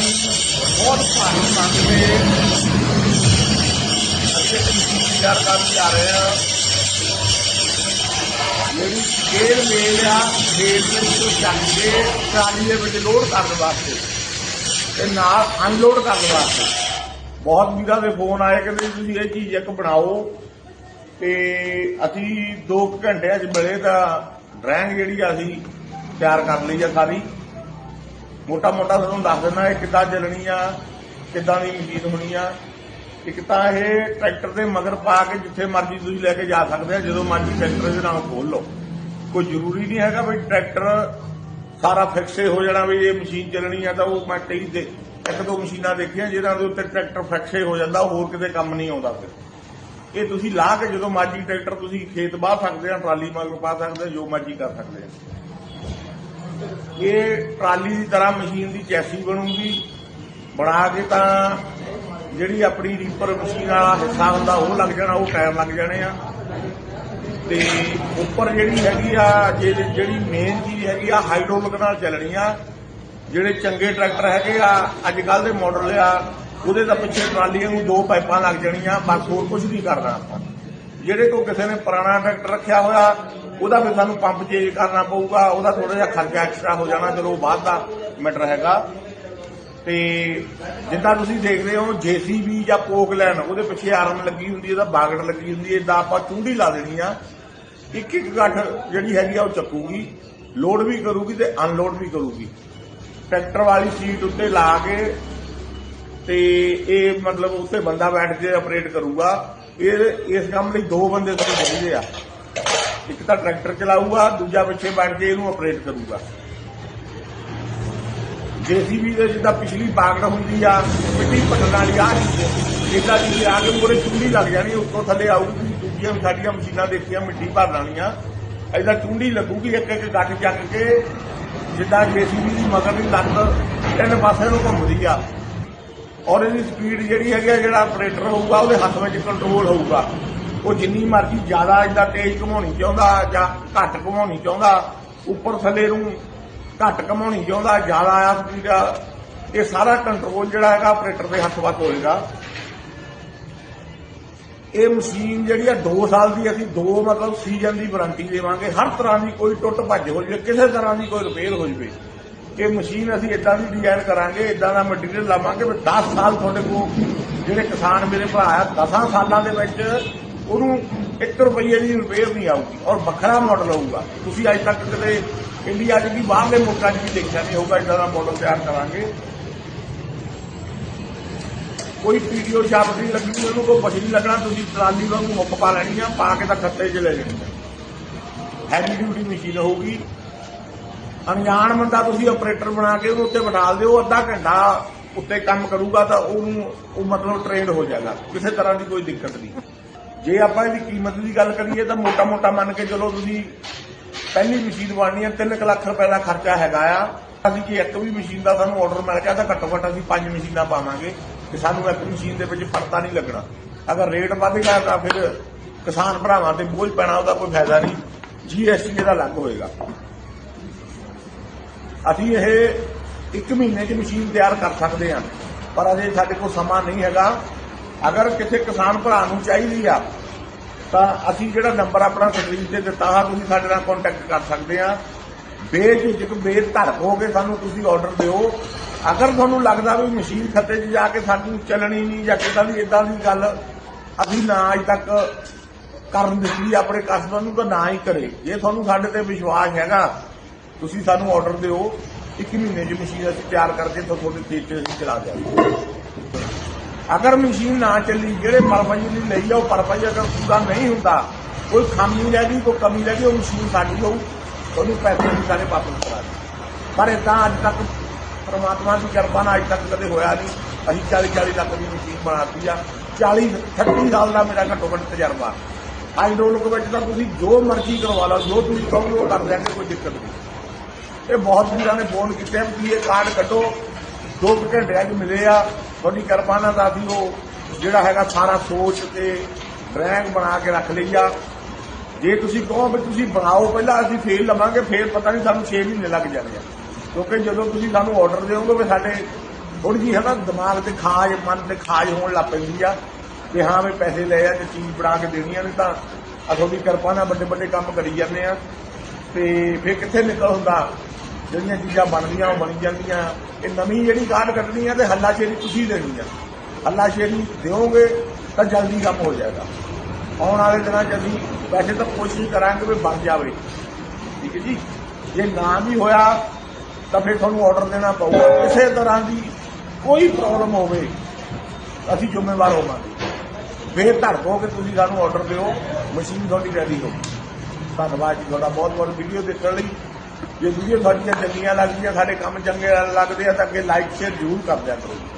ਦੀ ਬਹੁਤ ਭਾਰੀ ਮੰਗ ਤੇ ਅਸੀਂ ਇੱਕ ਮਸ਼ੀਨ ਤਿਆਰ ਕਰਨ ਜਾ ਰਹੇ ਹਾਂ। ਜਿਹੜੀ ਸਕੇਲ ਮੇਲ ਆ ਮੇਲ ਦੇ ਵਿੱਚੋਂ ਚੱਕ ਕੇ ਟਰਾਲੀ ਦੇ ਵਿੱਚ ਲੋਡ ਕਰਨ ਵਾਸਤੇ ਤੇ ਨਾਲ ਅਨਲੋਡ ਕਰਨ ਵਾਸਤੇ। ਬਹੁਤ ਵੀਰਾਂ ਦੇ ਫੋਨ ਆਏ, ਕਹਿੰਦੇ ਤੁਸੀਂ ਇਹ ਚੀਜ਼ ਇੱਕ ਬਣਾਓ ਤੇ ਅਸੀਂ 2 ਘੰਟਿਆਂ 'ਚ ਮਿਲੇ ਤਾਂ ਡਰਾਇੰਗ ਜਿਹੜੀ ਆ ਅਸੀਂ ਤਿਆਰ ਕਰ ਲਈ ਆ ਸਾਰੀ। ਮੋਟਾ ਮੋਟਾ ਤੁਹਾਨੂੰ ਦੱਸ ਦਿੰਦਾ ਇਹ ਕਿੱਦਾਂ ਚੱਲਣੀ ਆ, ਕਿੱਦਾਂ ਦੀ ਮਸ਼ੀਨ ਹੋਣੀ ਆ। ਇੱਕ ਤਾਂ ਇਹ ਟਰੈਕਟਰ ਦੇ ਮਗਰ ਪਾ ਕੇ ਜਿੱਥੇ ਮਰਜ਼ੀ ਤੁਸੀਂ ਲੈ ਕੇ ਜਾ ਸਕਦੇ ਆ, ਜਦੋਂ ਮਰਜ਼ੀ ਟਰੈਕਟਰ ਦੇ ਨਾਲ ਖੋਲ ਲਓ। ਕੋਈ ਜ਼ਰੂਰੀ ਨਹੀਂ ਹੈਗਾ ਵੀ ਟਰੈਕਟਰ ਸਾਰਾ ਫਿਕਸੇ ਹੋ ਜਾਣਾ ਵੀ ਇਹ ਮਸ਼ੀਨ ਚੱਲਣੀ ਆ ਤਾਂ ਉਹ ਮੈਂ ਕਈ ਦੇ ਇੱਕ ਦੋ ਮਸ਼ੀਨਾਂ ਦੇਖੀਆਂ ਜਿਹਨਾਂ ਦੇ ਉੱਤੇ ਟਰੈਕਟਰ ਫਿਕਸੇ ਹੋ ਜਾਂਦਾ, ਹੋਰ ਕਿਤੇ ਕੰਮ ਨਹੀਂ ਆਉਂਦਾ ਫਿਰ। ਇਹ ਤੁਸੀਂ ਲਾ ਕੇ ਜਦੋਂ ਮਰਜ਼ੀ ਟਰੈਕਟਰ ਤੁਸੀਂ ਖੇਤ ਬਾਹ ਸਕਦੇ ਆ, ਟਰਾਲੀ ਮਗਰ ਪਾ ਸਕਦੇ ਜੋ ਮਰਜ਼ੀ ਕਰ ਸਕਦੇ ਆ। ਇਹ ਟਰਾਲੀ ਦੀ ਤਰ੍ਹਾਂ ਮਸ਼ੀਨ ਦੀ ਚੈਸੀ ਬਣੂਗੀ। ਬਣਾ ਕੇ ਤਾਂ ਜਿਹੜੀ ਆਪਣੀ ਰੀਪਰ ਮਸ਼ੀਨ ਵਾਲਾ ਹਿੱਸਾ ਹੁੰਦਾ, ਉਹ ਲੱਗ ਜਾਣਾ, ਉਹ ਟਾਇਰ ਲੱਗ ਜਾਣੇ ਆ। ਤੇ ਉੱਪਰ ਜਿਹੜੀ ਹੈਗੀ ਆ, ਜੇ- ਜਿਹੜੀ ਮੇਨ ਚੀਜ਼ ਹੈਗੀ ਆ ਹਾਈਡ੍ਰੋਲਿਕ ਨਾਲ ਚੱਲਣੀ ਆ। ਜਿਹੜੇ ਚੰਗੇ ਟਰੈਕਟਰ ਹੈਗੇ ਆ ਅੱਜ ਕੱਲ ਦੇ ਮਾਡਲ ਆ, ਉਹਦੇ ਤਾਂ ਪਿੱਛੇ ਟਰਾਲੀਆਂ ਨੂੰ ਦੋ ਪਾਈਪਾਂ ਲੱਗ ਜਾਣੀਆਂ, ਬਸ ਹੋਰ ਕੁਝ ਨਹੀਂ ਕਰਨਾ ਆਪਾਂ। ਜਿਹੜੇ ਕੋ ਕਿਸੇ ਨੇ ਪੁਰਾਣਾ ਟਰੈਕਟਰ ਰੱਖਿਆ ਹੋਇਆ, ਉਹਦਾ ਫਿਰ ਸਾਨੂੰ ਪੰਪ ਚੇਂਜ ਕਰਨਾ ਪਊਗਾ, ਉਹਦਾ ਥੋੜਾ ਜਿਹਾ ਖਰਚਾ ਐਕਸਟਰਾ ਹੋ ਜਾਣਾ ਚਲੋ ਬਾਅਦ ਦਾ ਮੈਟਰ ਹੈਗਾ। ਤੇ ਜਿੱਦਾਂ ਤੁਸੀਂ ਦੇਖਦੇ ਹੋ ਜੀਸੀਬੀ ਜਾਂ ਪੋਕ ਲੈਣ ਉਹਦੇ ਪਿੱਛੇ ਆਰਮ ਲੱਗੀ ਹੁੰਦੀ ਹੈ, ਉਹਦਾ ਬਾਗੜ ਲੱਗੀ ਹੁੰਦੀ ਹੈ ਇਦਾਂ ਆਪਾਂ ਚੁੰਡੀ ਲਾ ਦੇਣੀ ਆ। ਇੱਕ ਇੱਕ ਗੱਠ ਜਿਹੜੀ ਹੈਗੀ ਆ, ਉਹ ਚੱਕੂਗੀ ਲੋਡ ਵੀ ਕਰੂਗੀ ਤੇ ਅਨਲੋਡ ਵੀ ਕਰੂਗੀ। ਟਰੈਕਟਰ ਵਾਲੀ ਸੀਟ ਉੱਤੇ ਲਾ ਕੇ ਤੇ ਇਹ ਮਤਲਬ ਉੱਤੇ ਬੰਦਾ ਬੈਠ ਕੇ ਆਪਰੇਟ ਕਰੂਗਾ। ਇਹ ਇਸ ਕੰਮ ਲਈ ਦੋ ਬੰਦੇ ਸਾਨੂੰ ਚਾਹੀਦੇ ਆ। ਇੱਕ ਤਾਂ ਟਰੈਕਟਰ ਚਲਾਊਗਾ, ਦੂਜਾ ਪਿੱਛੇ ਬੈਠ ਕੇ ਇਹਨੂੰ ਆਪਰੇਟ ਕਰੂਗਾ। ਜੀਸੀਬੀ ਦੇ ਜਿੱਦਾਂ ਪਿਛਲੀ ਬਾਗੜ ਹੁੰਦੀ ਆ, ਮਿੱਟੀ ਪੱਟਣ ਵਾਲੀ ਆ ਜਿੱਦਾਂ ਦੀ ਆ ਕੇ ਮੂਰੇ ਚੁੰਡੀ ਲੱਗ ਜਾਣੀ, ਉੱਤੋਂ ਥੱਲੇ ਆਊਗੀ, ਦੂਜੀਆਂ ਵੀ ਸਾਡੀਆਂ ਮਸ਼ੀਨਾਂ ਦੇਖੀਆਂ, ਮਿੱਟੀ ਭਰ ਲਾਣੀਆਂ ਐਦਾਂ ਚੁੰਡੀ ਲੱਗੂਗੀ, ਇੱਕ ਇੱਕ ਗੱਠ ਚੱਕ ਕੇ, ਜਿੱਦਾਂ ਜੀਸੀਬੀ ਦੀ ਮਗਰ ਦੀ ਲੱਤ ਤਿੰਨ ਪਾਸੇ ਨੂੰ ਘੁੰਮਦੀ ਆ। ਔਰ ਇਹਦੀ ਸਪੀਡ ਜਿਹੜੀ ਹੈਗੀ ਆ, ਜਿਹੜਾ ਆਪਰੇਟਰ ਹੋਊਗਾ, ਉਹਦੇ ਹੱਥ ਵਿੱਚ ਕੰਟਰੋਲ ਹੋਊਗਾ। ਉਹ ਜਿੰਨੀ ਮਰਜ਼ੀ ਜ਼ਿਆਦਾ ਇਦਾਂ ਤੇਜ਼ ਘੁਮਾਉਣੀ ਚਾਹੁੰਦਾ ਜਾਂ ਘੱਟ ਘੁਮਾਉਣੀ ਚਾਹੁੰਦਾ, ਉੱਪਰ ਥੱਲੇ ਨੂੰ ਘੱਟ ਘੁਮਾਉਣੀ ਚਾਹੁੰਦਾ, ਜ਼ਿਆਦਾ ਆ ਸਪੀਡ ਇਹ ਸਾਰਾ ਕੰਟਰੋਲ ਜਿਹੜਾ ਹੈਗਾ ਆਪਰੇਟਰ ਦੇ ਹੱਥ ਵੱਸ ਹੋਏਗਾ। ਇਹ ਮਸ਼ੀਨ ਜਿਹੜੀ ਆ 2 ਸਾਲ ਦੀ ਅਸੀਂ ਦੋ ਮਤਲਬ ਸੀਜ਼ਨ ਦੀ ਵਾਰੰਟੀ ਦੇਵਾਂਗੇ। ਹਰ ਤਰ੍ਹਾਂ ਦੀ ਕੋਈ ਟੁੱਟ ਭੱਜ ਹੋ ਜਾਵੇ, ਕਿਸੇ ਤਰ੍ਹਾਂ ਦੀ ਕੋਈ ਰਿਪੇਅਰ ਹੋ ਜਾਵੇ। ਇਹ ਮਸ਼ੀਨ ਅਸੀਂ ਇਦਾਂ ਦੀ ਡਿਜ਼ਾਈਨ ਕਰਾਂਗੇ ਇਦਾਂ ਦਾ ਮਟੀਰੀਅਲ ਲਾਵਾਂਗੇ, ਵੀ 10 ਸਾਲ ਤੁਹਾਡੇ ਕੋਲ ਜਿਹੜੇ ਕਿਸਾਨ ਮੇਰੇ ਭਰਾ ਆ 10 ਸਾਲਾਂ ਦੇ ਵਿੱਚ ਉਹਨੂੰ 1 ਰੁਪਈਏ ਦੀ ਰਿਪੇਅਰ ਨਹੀਂ ਆਊਗੀ ਔਰ ਵੱਖਰਾ ਮਾਡਲ ਹੋਊਗਾ। ਤੁਸੀਂ ਅੱਜ ਤੱਕ ਕਦੇ ਇੰਡੀਆ 'ਚ ਵੀ ਬਾਹਰਲੇ ਮੁਲਕਾਂ 'ਚ ਵੀ ਦੇਖਿਆ ਨਹੀਂ ਹੋਊਗਾ ਇਦਾਂ ਦਾ ਮਾਡਲ ਤਿਆਰ ਕਰਾਂਗੇ। ਕੋਈ ਪੀਡੀਓ ਸ਼ਾਪ ਨਹੀਂ ਲੱਗੀ, ਉਹਨੂੰ ਕੋਈ ਕੁਛ ਨਹੀਂ ਲੱਗਣਾ, ਤੁਸੀਂ ਟਰਾਲੀ ਵਾਂਗੂ ਹੁੱਕ ਪਾ ਲੈਣੀ ਆ, ਪਾ ਕੇ ਤਾਂ ਖੱਤੇ 'ਚ ਲੈ ਲੈਣੀ ਹੈਵੀ ਡਿਊਟੀ ਮਸ਼ੀਨ ਹੋਊਗੀ ਅਣਜਾਣ ਬੰਦਾ ਤੁਸੀਂ ਆਪਰੇਟਰ ਬਣਾ ਕੇ ਉਹਨੂੰ ਉੱਤੇ ਬਿਠਾ ਦਿਓ, ਅੱਧਾ ਘੰਟਾ ਉੱਤੇ ਕੰਮ ਕਰੂਗਾ ਤਾਂ ਉਹਨੂੰ, ਉਹ ਮਤਲਬ ਟ੍ਰੇਨਡ ਹੋ ਜਾਏਗਾ। ਕਿਸੇ ਤਰ੍ਹਾਂ ਦੀ ਕੋਈ ਦਿੱਕਤ ਨਹੀਂ। ਜੇ ਆਪਾਂ ਇਹਦੀ ਕੀਮਤ ਦੀ ਗੱਲ ਕਰੀਏ ਤਾਂ ਮੋਟਾ ਮੋਟਾ ਮੰਨ ਕੇ ਚਲੋ ਤੁਸੀਂ ਪਹਿਲੀ ਮਸ਼ੀਨ ਬਣਨੀ ਹੈ 3 ਲੱਖ ਰੁਪਏ ਦਾ ਖਰਚਾ ਹੈਗਾ ਆ। ਅਸੀਂ ਜੇ ਇੱਕ ਵੀ ਮਸ਼ੀਨ ਦਾ ਸਾਨੂੰ ਆਰਡਰ ਮਿਲ ਗਿਆ ਤਾਂ ਘੱਟੋ ਘੱਟ ਅਸੀਂ ਪੰਜ ਮਸ਼ੀਨਾਂ ਪਾਵਾਂਗੇ ਕਿ ਸਾਨੂੰ ਇੱਕ ਮਸ਼ੀਨ ਦੇ ਵਿੱਚ ਪਰਤਾ ਨਹੀਂ ਲੱਗਣਾ। ਅਗਰ ਰੇਟ ਵੱਧ ਗਿਆ ਤਾਂ ਫਿਰ ਕਿਸਾਨ ਭਰਾਵਾਂ ਤੇ ਬੋਝ ਪੈਣਾ ਉਹਦਾ ਕੋਈ ਫਾਇਦਾ ਨਹੀਂ। ਜੀਐਸਟੀ ਇਹਦਾ ਲੱਗ ਹੋਏਗਾ। ਅਸੀਂ ਇਹ ਇੱਕ ਮਹੀਨੇ 'ਚ ਮਸ਼ੀਨ ਤਿਆਰ ਕਰ ਸਕਦੇ ਹਾਂ, ਪਰ ਅਜੇ ਸਾਡੇ ਕੋਲ ਸਮਾਂ ਨਹੀਂ ਹੈਗਾ। ਅਗਰ ਕਿਸੇ ਕਿਸਾਨ ਭਰਾ ਨੂੰ ਚਾਹੀਦੀ ਆ, ਤਾਂ ਅਸੀਂ ਜਿਹੜਾ ਨੰਬਰ ਆਪਣਾ ਸਕਰੀਨ ਤੇ ਦਿੱਤਾ ਹੈ ਤੁਸੀਂ ਸਾਡੇ ਨਾਲ ਕੰਟੈਕਟ ਕਰ ਸਕਦੇ ਆ। ਬੇਝਿਜਕ, ਬੇਧੜਕ ਹੋ ਕੇ ਸਾਨੂੰ ਤੁਸੀਂ ਆਰਡਰ ਦਿਓ। ਅਗਰ ਤੁਹਾਨੂੰ ਲੱਗਦਾ ਵੀ ਮਸ਼ੀਨ ਖੱਤੇ 'ਚ ਜਾ ਕੇ ਸਾਨੂੰ ਚੱਲਣੀ ਨਹੀਂ ਜਾਂ ਕਿਦਾਂ ਦੀ ਇਦਾਂ ਦੀ ਗੱਲ ਅਸੀਂ ਨਾ ਅਜ ਤੱਕ ਕਰਨ ਦਿੱਤੀ ਆਪਣੇ ਕਸਟਮਰ ਨੂੰ, ਤਾਂ ਨਾ ਹੀ ਕਰੇ। ਜੇ ਤੁਹਾਨੂੰ ਸਾਡੇ ਤੇ ਵਿਸ਼ਵਾਸ ਹੈਗਾ ਤੁਸੀਂ ਸਾਨੂੰ ਆਰਡਰ ਦਿਓ, ਇੱਕ ਮਹੀਨੇ 'ਚ ਮਸ਼ੀਨ ਅਸੀਂ ਤਿਆਰ ਕਰਕੇ ਤਾਂ ਤੁਹਾਡੇ ਖੇਤ 'ਚ ਅਸੀਂ ਚਲਾ ਦਿਆਂਗੇ। ਅਗਰ ਮਸ਼ੀਨ ਨਾ ਚੱਲੀ, ਜਿਹੜੇ ਪਰਪਸ ਲਈ ਲਈ ਆ, ਉਹ ਪਰਪਸ ਅਗਰ ਪੂਰਾ ਨਹੀਂ ਹੁੰਦਾ, ਕੋਈ ਖਾਮੀ ਰਹਿ ਗਈ, ਕੋਈ ਕਮੀ ਰਹਿ ਗਈ, ਉਹ ਮਸ਼ੀਨ ਸਾਡੀ ਹੋਊ, ਉਹਨੂੰ ਪੈਸੇ ਵੀ ਸਾਰੇ ਵਾਪਸ ਕਰਾ ਦੇ ਪਰ ਇਦਾਂ ਅੱਜ ਤੱਕ ਪਰਮਾਤਮਾ ਦੀ ਕਿਰਪਾ ਨਾਲ ਅੱਜ ਤੱਕ ਕਦੇ ਹੋਇਆ ਨਹੀਂ। ਅਸੀਂ 40 40 ਲੱਖ ਦੀ ਮਸ਼ੀਨ ਬਣਾਤੀ ਆ। 40 30 ਸਾਲ ਦਾ ਮੇਰਾ ਘੱਟੋ ਘੱਟ ਤਜਰਬਾ। ਹਾਈਡ੍ਰੋਲਿਕ ਵਿੱਚ ਤਾਂ ਤੁਸੀਂ ਜੋ ਮਰਜ਼ੀ ਕਰਵਾ ਲਓ, ਜੋ ਤੁਸੀਂ ਕਹੋਗੇ, ਉਹ ਕਰ ਦਿਆਂਗੇ ਕੋਈ ਦਿੱਕਤ ਨਹੀਂ। ਇਹ ਬਹੁਤ ਵੀਰਾਂ ਨੇ ਫੋਨ ਕੀਤੇ ਆ ਵੀ ਇਹ ਕਾਰਡ ਕੱਢੋ। ਦੋ ਕੁ ਘੰਟਿਆਂ 'ਚ ਮਿਲੇ ਆ। ਤੁਹਾਡੀ ਕਿਰਪਾ ਨਾਲ ਤਾਂ ਅਸੀਂ ਉਹ ਜਿਹੜਾ ਹੈਗਾ ਸਾਰਾ ਸੋਚ ਤੇ ਡਰਾਇੰਗ ਬਣਾ ਕੇ ਰੱਖ ਲਈ ਆ। ਜੇ ਤੁਸੀਂ ਕਹੋ ਵੀ ਤੁਸੀਂ ਬਣਾਓ, ਪਹਿਲਾਂ ਅਸੀਂ ਫੇਲ ਲਵਾਂਗੇ, ਫੇਰ ਪਤਾ ਨਹੀਂ ਸਾਨੂੰ 6 ਮਹੀਨੇ ਲੱਗ ਜਾਣੇ ਆ। ਕਿਉਂਕਿ ਜਦੋਂ ਤੁਸੀਂ ਸਾਨੂੰ ਆਰਡਰ ਦਿਓਗੇ ਵੀ ਸਾਡੇ ਥੋੜੀ ਜਿਹੀ ਹੈ ਨਾ ਦਿਮਾਗ ਤੇ ਖਾਜ, ਮਨ ਤੇ ਖਾਜ ਹੋਣ ਲੱਗ ਪੈਂਦੀ ਆ ਕਿ ਹਾਂ ਵੀ ਪੈਸੇ ਲਏ ਆ ਤੇ ਚੀਜ਼ ਬਣਾ ਕੇ ਦੇਣੀਆਂ ਨੇ ਤਾਂ ਆ ਤੁਹਾਡੀ ਕਿਰਪਾ ਨਾਲ ਵੱਡੇ ਵੱਡੇ ਕੰਮ ਕਰੀ ਜਾਂਦੇ ਆ। ਤੇ ਫਿਰ ਕਿੱਥੇ ਨਿਕਲ ਹੁੰਦਾ? ਜਿਹੜੀਆਂ ਚੀਜ਼ਾਂ ਬਣਦੀਆਂ, ਉਹ ਬਣੀ ਜਾਂਦੀਆਂ। ਇਹ ਨਵੀਂ ਜਿਹੜੀ ਕਾਢ ਕੱਢਣੀ ਆ ਤੇ ਹੱਲਾਸ਼ੇਰੀ ਤੁਸੀਂ ਦੇਣੀ ਆ। ਹੱਲਾਸ਼ੇਰੀ ਦਿਓਗੇ ਤਾਂ ਜਲਦੀ ਕੰਮ ਹੋ ਜਾਏਗਾ। ਆਉਣ ਵਾਲੇ ਦਿਨਾਂ 'ਚ ਅਸੀਂ ਵੈਸੇ ਤਾਂ ਕੋਸ਼ਿਸ਼ ਕਰਾਂਗੇ ਵੀ ਬਣ ਜਾਵੇ। ਠੀਕ ਹੈ ਜੀ? ਜੇ ਨਾ ਵੀ ਹੋਇਆ ਤਾਂ ਫਿਰ ਤੁਹਾਨੂੰ ਆਰਡਰ ਦੇਣਾ ਪਊਗਾ। ਕਿਸੇ ਤਰ੍ਹਾਂ ਦੀ ਕੋਈ ਪ੍ਰੋਬਲਮ ਹੋਵੇ, ਅਸੀਂ ਜ਼ਿੰਮੇਵਾਰ ਹੋਵਾਂਗੇ। ਫੇਰ ਧੜਕੋ ਕਿ ਤੁਸੀਂ ਸਾਨੂੰ ਆਰਡਰ ਦਿਓ। ਮਸ਼ੀਨ ਤੁਹਾਡੀ ਰੈਡੀ ਹੋਵੇ ਧੰਨਵਾਦ ਜੀ ਤੁਹਾਡਾ ਬਹੁਤ ਬਹੁਤ ਵੀਡੀਓ ਦੇਖਣ ਲਈ। ਜੇ ਵੀਡੀਓ ਤੁਹਾਡੀਆਂ ਚੰਗੀਆਂ ਲੱਗਦੀਆਂ, ਸਾਡੇ ਕੰਮ ਚੰਗੇ ਲੱਗਦੇ ਆ, ਤਾਂ ਅੱਗੇ ਲਾਈਕ ਸ਼ੇਅਰ ਜ਼ਰੂਰ ਕਰ ਦਿਆ ਕਰੋ।